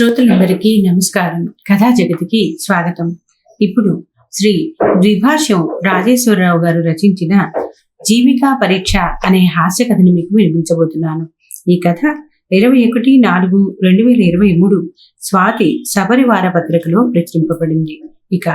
శ్రోతలందరికీ నమస్కారం. కథా జగతికి స్వాగతం. ఇప్పుడు శ్రీ ద్విభాష్యం రాజేశ్వరరావు గారు రచించిన జీవికా పరీక్ష అనే హాస్య కథని మీకు వినిపించబోతున్నాను. ఈ కథ ఇరవై ఒకటి నాలుగు రెండు వేల ఇరవై మూడు స్వాతి సపరివార పత్రికలో ప్రచురింపబడింది. ఇక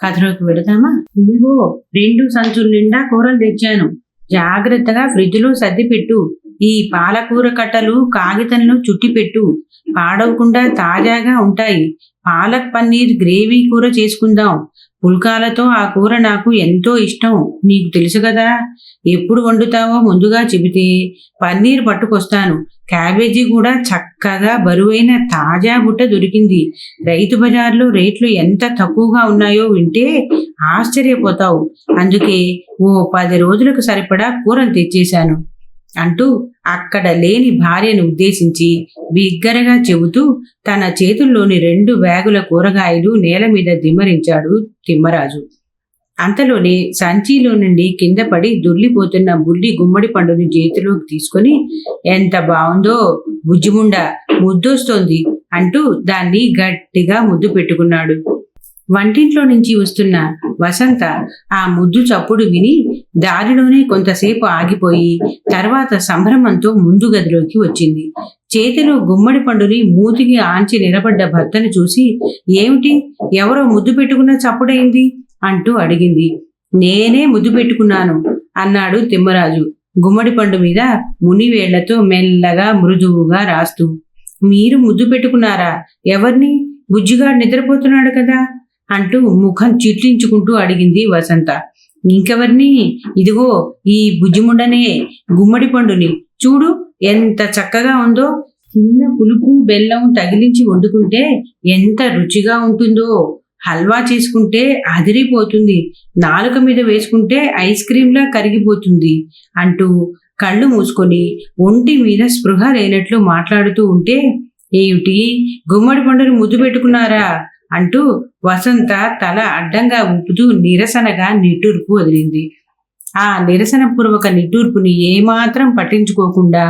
కథలోకి వెళదామా? ఇవిగో రెండు సంచుల నిండా కూరలు తెచ్చాను. జాగ్రత్తగా ఫ్రిడ్జ్లో సర్ది పెట్టు. ఈ పాలకూర కట్టలు కాగితంలో చుట్టిపెట్టు పాడవకుండా తాజాగా ఉంటాయి. పాలక్ పన్నీర్ గ్రేవీ కూర చేసుకుందాం. పుల్కాలతో ఆ కూర నాకు ఎంతో ఇష్టం. నీకు తెలుసు కదా? ఎప్పుడు వండుతావో ముందుగా చెబితే పన్నీర్ పట్టుకొస్తాను. క్యాబేజీ కూడా చక్కగా బరువైన తాజా బుట్ట దొరికింది. రైతు బజార్లో రేట్లు ఎంత తక్కువగా ఉన్నాయో వింటే ఆశ్చర్యపోతావు. అందుకే ఓ పది రోజులకు సరిపడా కూరలు తెచ్చేశాను. అంటూ అక్కడ లేని భార్యను ఉద్దేశించి బిగ్గరగా చెబుతూ తన చేతుల్లోని రెండు బ్యాగుల కూరగాయలు నేల మీద దిమ్మరించాడు తిమ్మరాజు. అంతలోనే సంచిలో నుండి కింద పడి దుర్లిపోతున్న బుల్లి గుమ్మడి పండుని చేతిలోకి తీసుకొని ఎంత బాగుందో బుజ్జిముండ ముద్దొస్తోంది అంటూ దాన్ని గట్టిగా ముద్దు పెట్టుకున్నాడు. వంటింట్లో నుంచి వస్తున్న వసంత ఆ ముద్దు చప్పుడు విని దారిలోనే కొంతసేపు ఆగిపోయి తర్వాత సంభ్రమంతో ముందు గదిలోకి వచ్చింది. చేతిలో గుమ్మడి పండుని మూతికి ఆంచి నిలబడ్డ భర్తను చూసి ఏమిటి? ఎవరో ముద్దు పెట్టుకున్న చప్పుడైంది అంటూ అడిగింది. నేనే ముద్దు పెట్టుకున్నాను అన్నాడు తిమ్మరాజు. గుమ్మడి పండు మీద మునివేళ్ళతో మెల్లగా మృదువుగా రాస్తూ మీరు ముద్దు పెట్టుకున్నారా? ఎవరిని? బుజ్జిగాడు నిద్రపోతున్నాడు కదా. అంటూ ముఖం చిట్లించుకుంటూ అడిగింది వసంత. ఇంకెవరిని? ఇదిగో ఈ బుజ్జిముండనే గుమ్మడి పండుని. చూడు ఎంత చక్కగా ఉందో. చిన్న పులుపు బెల్లం తగిలించి వండుకుంటే ఎంత రుచిగా ఉంటుందో. హల్వా చేసుకుంటే అదిరిపోతుంది. నాలుక మీద వేసుకుంటే ఐస్ క్రీంలా కరిగిపోతుంది అంటూ కళ్ళు మూసుకొని ఒంటి మీద స్పృహ లేనట్లు మాట్లాడుతూ ఉంటే ఏమిటి? గుమ్మడి పండుని ముద్దు పెట్టుకున్నారా? అంటూ వసంత తల అడ్డంగా ఊపుతూ నిరసనగా నిట్టూర్పు వదిలింది. ఆ నిరసనపూర్వక నిట్టూర్పుని ఏమాత్రం పట్టించుకోకుండా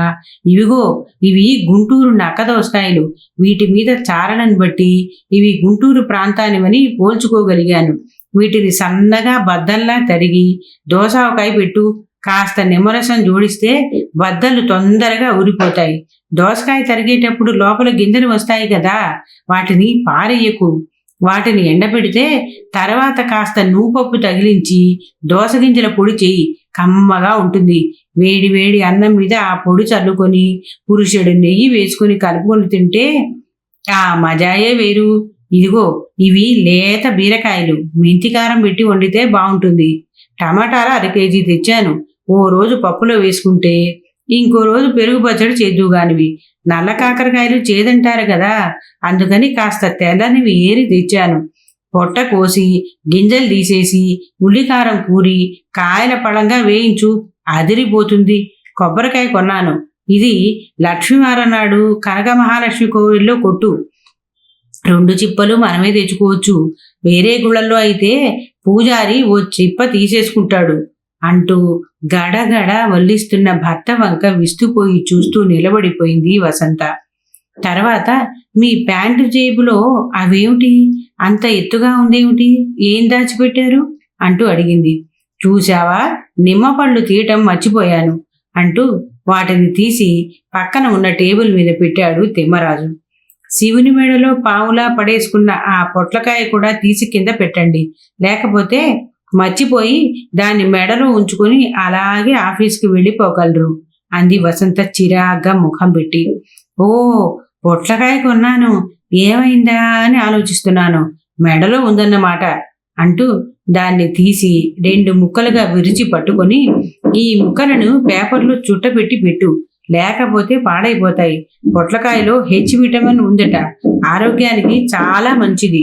ఇవిగో ఇవి గుంటూరు నక్కదోస్తాయిలు. వీటి మీద చారణను బట్టి ఇవి గుంటూరు ప్రాంతానివని పోల్చుకోగలిగాను. వీటిని సన్నగా బద్దల్లా తరిగి దోసావకాయ పెట్టు కాస్త నిమ్మరసం జోడిస్తే బద్దలు తొందరగా ఊరిపోతాయి. దోసకాయ తరిగేటప్పుడు లోపల గింజలు వస్తాయి కదా వాటిని పారేయకు. వాటిని ఎండబెడితే తర్వాత కాస్త నూపప్పు తగిలించి దోసగింజల పొడి చేయి. కమ్మగా ఉంటుంది. వేడి వేడి అన్నం మీద ఆ పొడి చల్లుకొని పురుషుడు నెయ్యి వేసుకొని కలుపుకొని తింటే ఆ మజాయే వేరు. ఇదిగో ఇవి లేత బీరకాయలు. మెంతికారం పెట్టి వండితే బాగుంటుంది. టమాటాలు అర కేజీ తెచ్చాను. ఓ రోజు పప్పులో వేసుకుంటే ఇంకో రోజు పెరుగు పచ్చడి చేదుగానివి నల్ల కాకరకాయలు చేదంటారు కదా అందుకని కాస్త తెల్లనివి ఏరి తెచ్చాను. పొట్ట కోసి గింజలు తీసేసి ఉల్లికారం కూరి కాయల పళంగా వేయించు అదిరిపోతుంది. కొబ్బరికాయ కొన్నాను. ఇది లక్ష్మీవారం నాడు కనక మహాలక్ష్మి కోవిల్లో కొట్టు. రెండు చిప్పలు మనమే తెచ్చుకోవచ్చు. వేరే గుళ్ళల్లో అయితే పూజారి ఓ చిప్ప తీసేసుకుంటాడు. అంటూ గడగడ వల్లిస్తున్న భర్త వంక విస్తుపోయి చూస్తూ నిలబడిపోయింది వసంత. తర్వాత మీ ప్యాంటు జేబులో అవేమిటి? అంత ఎత్తుగా ఉందేమిటి? ఏం దాచిపెట్టారు? అంటూ అడిగింది. చూశావా? నిమ్మపళ్ళు తీయటం మర్చిపోయాను అంటూ వాటిని తీసి పక్కన ఉన్న టేబుల్ మీద పెట్టాడు తిమ్మరాజు. శివుని మెడలో పావులా పడేసుకున్న ఆ పొట్లకాయ కూడా తీసి కింద పెట్టండి. లేకపోతే మర్చిపోయి దాన్ని మెడలో ఉంచుకొని అలాగే ఆఫీస్కి వెళ్ళిపోగలరు అంది వసంత చిరాగ్గా ముఖం పెట్టి. ఓ పొట్లకాయ కొన్నాను. ఏమైందా అని ఆలోచిస్తున్నాను. మెడలో ఉందన్నమాట అంటూ దాన్ని తీసి రెండు ముక్కలుగా విరిచి పట్టుకొని ఈ ముక్కలను పేపర్లో చుట్టపెట్టి పెట్టు. లేకపోతే పాడైపోతాయి. పొట్లకాయలో హెచ్ విటమిన్ ఉందట. ఆరోగ్యానికి చాలా మంచిది.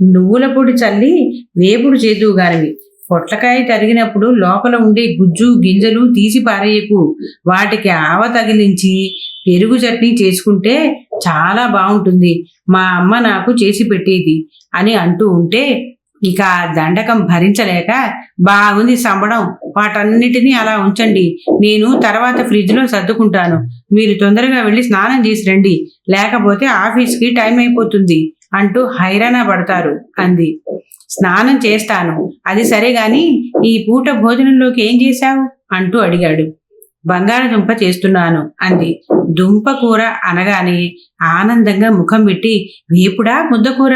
నువ్వుల పొడి చల్లి వేపుడు చేదువుగానివి పొట్లకాయ తరిగినప్పుడు లోపల ఉండే గుజ్జు గింజలు తీసి పారేయకు. వాటికి ఆవ తగిలించి పెరుగు చట్నీ చేసుకుంటే చాలా బాగుంటుంది మా అమ్మ నాకు చేసి పెట్టేది అని అంటూ ఉంటే ఇక ఆ దండకం భరించలేక బాగుంది సంబడం. వాటన్నిటినీ అలా ఉంచండి. నేను తర్వాత ఫ్రిడ్జ్లో సర్దుకుంటాను. మీరు తొందరగా వెళ్ళి స్నానం చేసి రండి. లేకపోతే ఆఫీస్కి టైం అయిపోతుంది అంటూ హైరాణ పడతారు అంది. స్నానం చేస్తాను. అది సరే గాని ఈ పూట భోజనంలోకి ఏం చేశావు? అంటూ అడిగాడు. బంగాళదుంప చేస్తున్నాను అంది. దుంప కూర అనగానే ఆనందంగా ముఖం పెట్టి వేపుడా ముద్దకూర?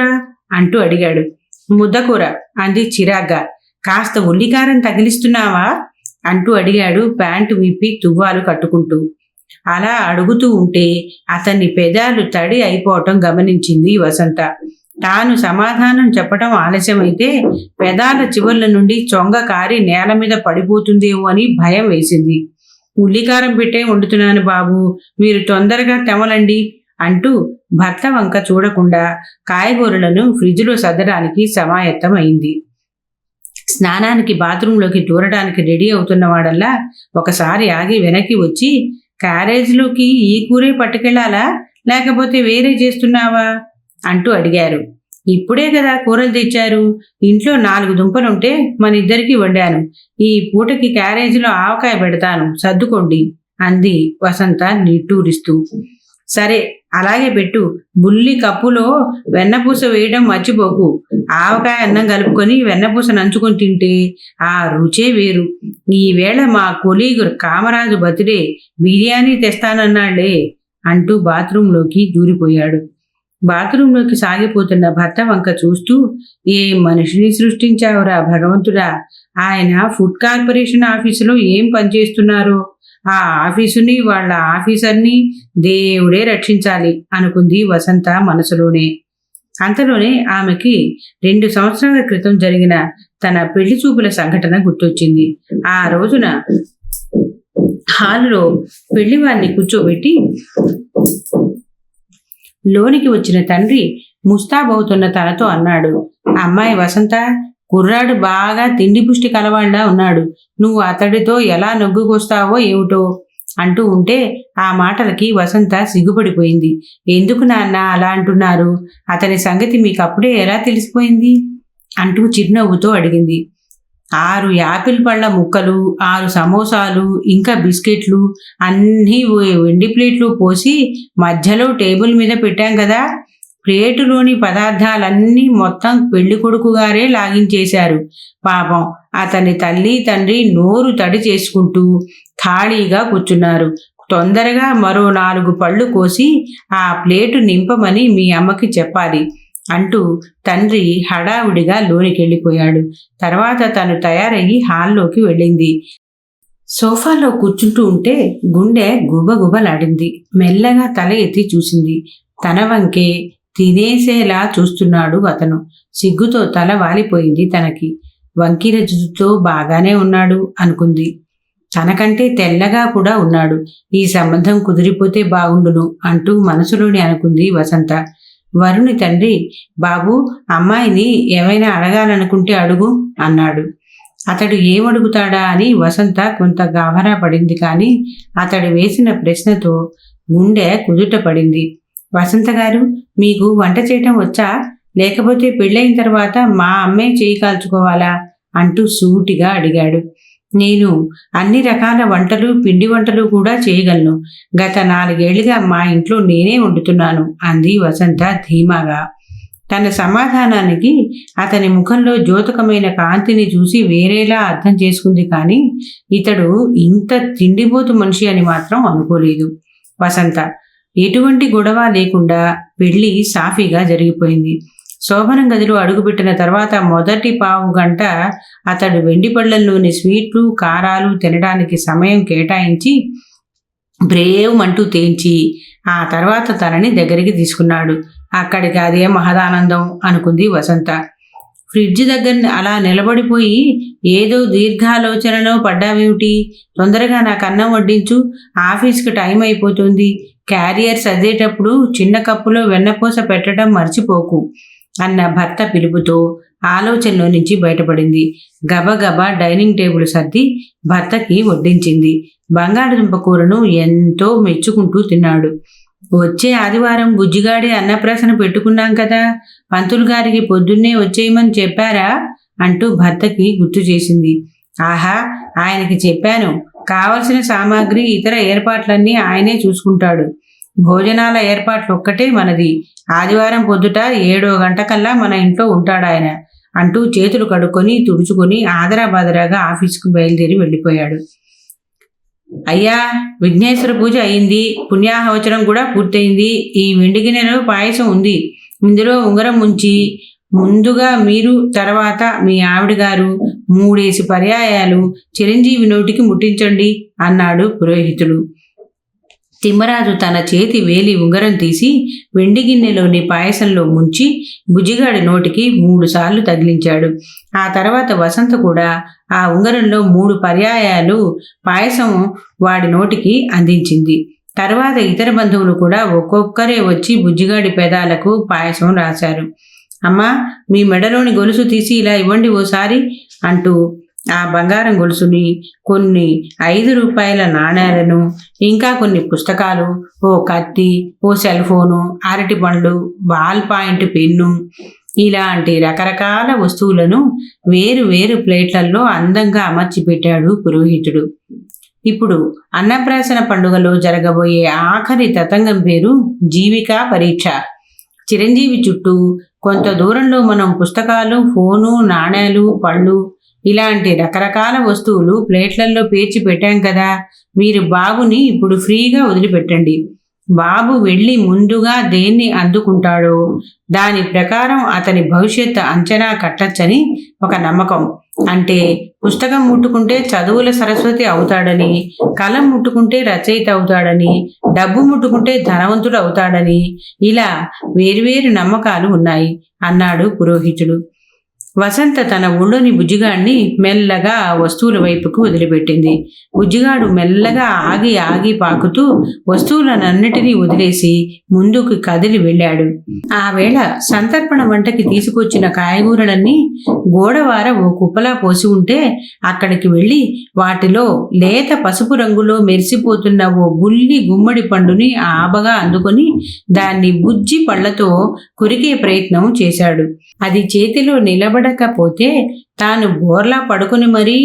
అంటూ అడిగాడు. ముద్దకూర అంది చిరాగ్గా. కాస్త ఉల్లికారం తగిలిస్తున్నావా? అంటూ అడిగాడు ప్యాంటు విప్పి తువ్వాలు కట్టుకుంటూ. అలా అడుగుతూ ఉంటే అతన్ని పెదాలు తడి అయిపోవటం గమనించింది వసంత. తాను సమాధానం చెప్పటం ఆలస్యమైతే పెదాల చివర్ల నుండి చొంగ కారి నేల మీద పడిపోతుందేమో అని భయం వేసింది. ఉల్లికారం పెట్టే వండుతున్నాను బాబు మీరు తొందరగా తెమలండి. అంటూ భర్త వంక చూడకుండా కాయగూరలను ఫ్రిడ్జ్లో సర్దడానికి సమాయత్తం అయింది స్నానానికి బాత్రూంలోకి దూరడానికి రెడీ అవుతున్నవాడల్లా ఒకసారి ఆగి వెనక్కి వచ్చి క్యారేజ్లోకి ఈ కూరే పట్టుకెళ్ళాలా? లేకపోతే వేరే చేస్తున్నావా? అంటూ అడిగారు. ఇప్పుడే కదా కూరలు తెచ్చారు. ఇంట్లో నాలుగు దుంపలుంటే మన ఇద్దరికి వండాను. ఈ పూటకి క్యారేజీలో ఆవకాయ పెడతాను. సర్దుకోండి అంది వసంత నిట్టూరిస్తూ. సరే అలాగే పెట్టు. బుల్లి కప్పులో వెన్నపూస వేయడం మర్చిపోకు. ఆవకాయ అన్నం కలుపుకొని వెన్నపూస నంచుకొని తింటే ఆ రుచే వేరు. ఈవేళ మా కొలీగు కామరాజు బతుడే బిర్యానీ తెస్తానన్నాళ్ళే అంటూ బాత్రూంలోకి దూరిపోయాడు. బాత్రూంలోకి సాగిపోతున్న భర్త వంక చూస్తూ ఏ మనిషిని సృష్టించావురా భగవంతుడా? ఆయన ఫుడ్ కార్పొరేషన్ ఆఫీసులో ఏం పనిచేస్తున్నారు? ఆ ఆఫీసుని వాళ్ళ ఆఫీసర్ని దేవుడే రక్షించాలి అనుకుంది వసంత మనసులోనే. అంతలోనే ఆమెకి రెండు సంవత్సరాల క్రితం జరిగిన తన పెళ్ళి చూపుల సంఘటన గుర్తొచ్చింది. ఆ రోజున హాలులో పెళ్ళివారిని కూర్చోబెట్టి లోనికి వచ్చిన తండ్రి ముస్తాబవుతున్న తనతో అన్నాడు. అమ్మాయి వసంత కుర్రాడు బాగా తిండి పుష్టి కలవాళ్ళ ఉన్నాడు. నువ్వు అతడితో ఎలా నొగ్గుకొస్తావో ఏమిటో అంటూ ఉంటే ఆ మాటలకి వసంత సిగ్గుపడిపోయింది. ఎందుకు నాన్న అలా అంటున్నారు? అతని సంగతి మీకు అప్పుడే ఎలా తెలిసిపోయింది? అంటూ చిరునవ్వుతో అడిగింది. ఆరు యాపిల్ పళ్ళ ముక్కలు ఆరు సమోసాలు ఇంకా బిస్కెట్లు అన్నీ వెండి ప్లేట్లు పోసి మధ్యలో టేబుల్ మీద పెట్టాం కదా? ప్లేటులోని పదార్థాలన్నీ మొత్తం పెళ్ళి కొడుకు లాగించేశారు. పాపం అతని తల్లి తండ్రి నోరు తడి చేసుకుంటూ ఖాళీగా కూర్చున్నారు. తొందరగా మరో నాలుగు పళ్ళు కోసి ఆ ప్లేటు నింపమని మీ అమ్మకి చెప్పాలి అంటూ తండ్రి హడావుడిగా లోనికెళ్ళిపోయాడు. తర్వాత తను తయారయ్యి హాల్లోకి వెళ్ళింది. సోఫాలో కూర్చుంటూ ఉంటే గుండె గుబగుబలాడింది. మెల్లగా తల ఎత్తి చూసింది. తన వంకే తినేసేలా చూస్తున్నాడు అతను. సిగ్గుతో తల వాలిపోయింది తనకి. వంకిర జుతో బాగానే ఉన్నాడు అనుకుంది. తనకంటే తెల్లగా కూడా ఉన్నాడు. ఈ సంబంధం కుదిరిపోతే బాగుండును అంటూ మనసులోని అనుకుంది వసంత. వరుణి తండ్రి బాబు అమ్మాయిని ఏమైనా అడగాలనుకుంటే అడుగు అన్నాడు. అతడు ఏమడుగుతాడా అని వసంత కొంత గాభరా పడింది కానీ అతడు వేసిన ప్రశ్నతో గుండె కుదుట పడింది. వసంత గారు మీకు వంట చేయటం వచ్చా? లేకపోతే పెళ్ళైన తర్వాత మా అమ్మే చేయి కాల్చుకోవాలా? అంటూ సూటిగా అడిగాడు. నేను అన్ని రకాల వంటలు పిండి వంటలు కూడా చేయగలను. గత నాలుగేళ్ళుగా మా ఇంట్లో నేనే వండుతున్నాను అంది వసంత ధీమాగా. తన సమాధానానికి అతని ముఖంలో జ్యోతకమైన కాంతిని చూసి వేరేలా అర్థం చేసుకుంది కానీ ఇతడు ఇంత తిండిపోతు మనిషి అని మాత్రం అనుకోలేదు. వసంత ఎటువంటి గొడవ లేకుండా పెళ్ళి సాఫీగా జరిగిపోయింది. శోభనం గదిలో అడుగుపెట్టిన తర్వాత మొదటి పావు గంట అతడు వెండి పళ్ళల్లోని స్వీట్లు కారాలు తినడానికి సమయం కేటాయించి బ్రేవ్మంటూ తేంచి ఆ తర్వాత తనని దగ్గరికి తీసుకున్నాడు. అక్కడికి అదే మహదానందం అనుకుంది వసంత. ఫ్రిడ్జ్ దగ్గర అలా నిలబడిపోయి ఏదో దీర్ఘాలోచనలో పడ్డావేమిటి? తొందరగా నాకు అన్నం వడ్డించు. ఆఫీస్కి టైం అయిపోతుంది. క్యారియర్ సర్దేటప్పుడు చిన్న కప్పులో వెన్నపూస పెట్టడం మర్చిపోకు అన్న భర్త పిలుపుతో ఆలోచనలో నుంచి బయటపడింది. గబగబా డైనింగ్ టేబుల్ సర్ది భర్తకి వడ్డించింది. బంగాళదుంప కూరను ఎంతో మెచ్చుకుంటూ తిన్నాడు. వచ్చే ఆదివారం బుజ్జిగాడి అన్నప్రాసన పెట్టుకున్నాం కదా. పంతులు గారికి పొద్దున్నే వచ్చేయమని చెప్పారా? అంటూ భర్తకి గుర్తు చేసింది. ఆహా ఆయనకి చెప్పాను. కావలసిన సామాగ్రి ఇతర ఏర్పాట్లన్నీ ఆయనే చూసుకుంటాడు. భోజనాల ఏర్పాట్లు ఒక్కటే మనది. ఆదివారం పొద్దుట ఏడో గంటకల్లా మన ఇంట్లో ఉంటాడు ఆయన అంటూ చేతులు కడుక్కొని తుడుచుకొని ఆదరాబాదరాగా ఆఫీసుకు బయలుదేరి వెళ్ళిపోయాడు. అయ్యా విఘ్నేశ్వర పూజ అయింది. పుణ్యాహవచనం కూడా పూర్తయింది. ఈ వెండి గిన్నెలో పాయసం ఉంది. ఇందులో ఉంగరం ఉంచి ముందుగా మీరు తర్వాత మీ ఆవిడ గారు మూడేసి పర్యాయాలు చిరంజీవి నోటికి ముట్టించండి అన్నాడు పురోహితుడు తిమ్మరాజు తన చేతి వేలి ఉంగరం తీసి వెండి గిన్నెలోని పాయసంలో ముంచి బుజ్జిగాడి నోటికి మూడుసార్లు తగిలించాడు. ఆ తర్వాత వసంత కూడా ఆ ఉంగరంలో మూడు పర్యాయాలు పాయసం వాడి నోటికి అందించింది. తర్వాత ఇతర బంధువులు కూడా ఒక్కొక్కరే వచ్చి బుజ్జిగాడి పెదాలకు పాయసం రాశారు. అమ్మా మీ మెడలోని గొలుసు తీసి ఇలా ఇవ్వండి ఓసారి అంటూ ఆ బంగారం గొలుసుని కొన్ని ఐదు రూపాయల నాణేలను ఇంకా కొన్ని పుస్తకాలు ఓ కత్తి ఓ సెల్ ఫోను అరటి పండ్లు బాల్ పాయింట్ పెన్ను ఇలాంటి రకరకాల వస్తువులను వేరు వేరు ప్లేట్లలో అందంగా అమర్చి పెట్టాడు పురోహితుడు. ఇప్పుడు అన్నప్రాసన పండుగలో జరగబోయే ఆఖరి తతంగం పేరు జీవికా పరీక్ష. చిరంజీవి చుట్టూ కొంత దూరంలో మనం పుస్తకాలు ఫోను నాణేలు పళ్ళు ఇలాంటి రకరకాల వస్తువులు ప్లేట్లలో పేర్చి పెట్టాం కదా. మీరు బాబుని ఇప్పుడు ఫ్రీగా వదిలిపెట్టండి. బాబు వెళ్ళి ముందుగా దేన్ని అందుకుంటాడో దాని ప్రకారం అతని భవిష్యత్తు అంచనా కట్టచ్చని ఒక నమ్మకం. అంటే పుస్తకం ముట్టుకుంటే చదువుల సరస్వతి అవుతాడని కలం ముట్టుకుంటే రచయిత అవుతాడని డబ్బు ముట్టుకుంటే ధనవంతుడు అవుతాడని ఇలా వేరువేరు నమ్మకాలు ఉన్నాయి అన్నాడు పురోహితుడు. వసంత తన ఒళ్ళోని బుజ్జిగాడిని మెల్లగా వస్తువుల వైపుకు వదిలిపెట్టింది. బుజ్జిగాడు మెల్లగా ఆగి ఆగి పాకుతూ వస్తువులనన్నిటినీ వదిలేసి ముందుకు కదిలి వెళ్ళాడు. ఆ వేళ సంతర్పణ వంటకి తీసుకొచ్చిన కాయగూరలన్నీ గోడవార ఓ కుప్పలా పోసి ఉంటే అక్కడికి వెళ్ళి వాటిలో లేత పసుపు రంగులో మెరిసిపోతున్న ఓ బుల్లి గుమ్మడి పండుని ఆబగా అందుకొని దాన్ని బుజ్జి పళ్ళతో కొరికే ప్రయత్నం చేశాడు. అది చేతిలో నిలబడి నిలబడకపోతే తాను బోర్లా పడుకుని మరీ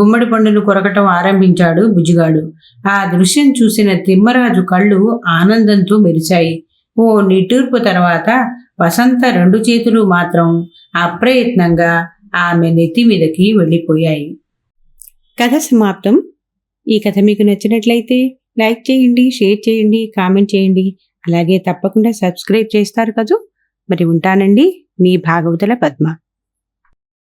గుమ్మడి పండును కొరకటం ఆరంభించాడు బుజ్జిగాడు. ఆ దృశ్యం చూసిన తిమ్మరాజు కళ్ళు ఆనందంతో మెరిచాయి ఓ నిట్టూర్పు తర్వాత వసంత రెండు చేతులు మాత్రం అప్రయత్నంగా ఆమె నెత్తి మీదకి వెళ్ళిపోయాయి. కథ సమాప్తం. ఈ కథ మీకు నచ్చినట్లయితే లైక్ చేయండి షేర్ చేయండి కామెంట్ చేయండి. అలాగే తప్పకుండా సబ్స్క్రైబ్ చేస్తారు కదూ. మరి ఉంటానండి. మీ భాగవతుల పద్మ.